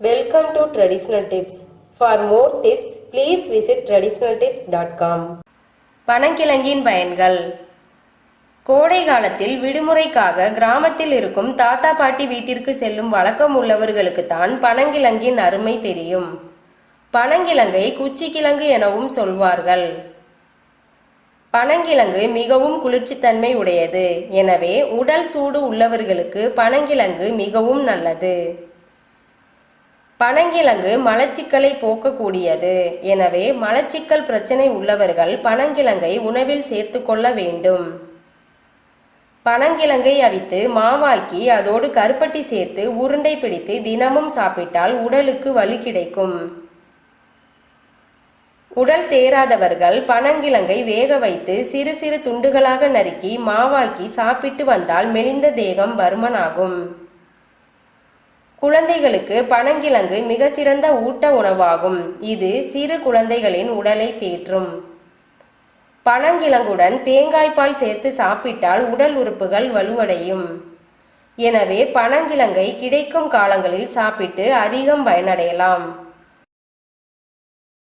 Welcome to Traditional Tips. For more tips, please visit traditionaltips.com. பனங்கிழங்கின் பயன்கள். கோடை காலத்தில் விடுமுறைக்காக கிராமத்தில் இருக்கும் தாத்தா பாட்டி வீட்டிற்கு செல்லும் வழக்கம் உள்ளவர்களுக்குத்தான் பனங்கிழங்கின் அருமை தெரியும். பனங்கிழங்கை குச்சிக்கிழங்கு எனவும் சொல்வார்கள். பனங்கிழங்கு மிகவும் குளிர்ச்சித்தன்மை உடையது. எனவே உடல் சூடு உள்ளவர்களுக்கு பனங்கிழங்கு மிகவும் நல்லது. பனங்கிழங்கு மலச்சிக்கலை போக்கக்கூடியது. எனவே மலச்சிக்கல் பிரச்சனை உள்ளவர்கள் பனங்கிழங்கை உணவில் சேர்த்துக்கொள்ள வேண்டும். பனங்கிழங்கை அவித்து மாவாக்கி அதோடு கருப்பட்டி சேர்த்து உருண்டை பிடித்து தினமும் சாப்பிட்டால் உடலுக்கு வலு கிடைக்கும். உடல் தேராதவர்கள் பனங்கிழங்கை வேக வைத்து சிறு சிறு துண்டுகளாக நறுக்கி மாவாக்கி சாப்பிட்டு வந்தால் மெலிந்த தேகம் பருமனாகும் குழந்தைகளுக்கு பனங்கிழங்கு மிக சிறந்த ஊட்ட உணவாகும். இது சிறு குழந்தைகளின் உடலை தேற்றும். பனங்கிழங்குடன் தேங்காய்பால் சேர்த்து சாப்பிட்டால் உடல் உறுப்புகள் வலுவடையும். எனவே பனங்கிழங்கை கிடைக்கும் காலங்களில் சாப்பிட்டு அதிகம் பயனடையலாம்.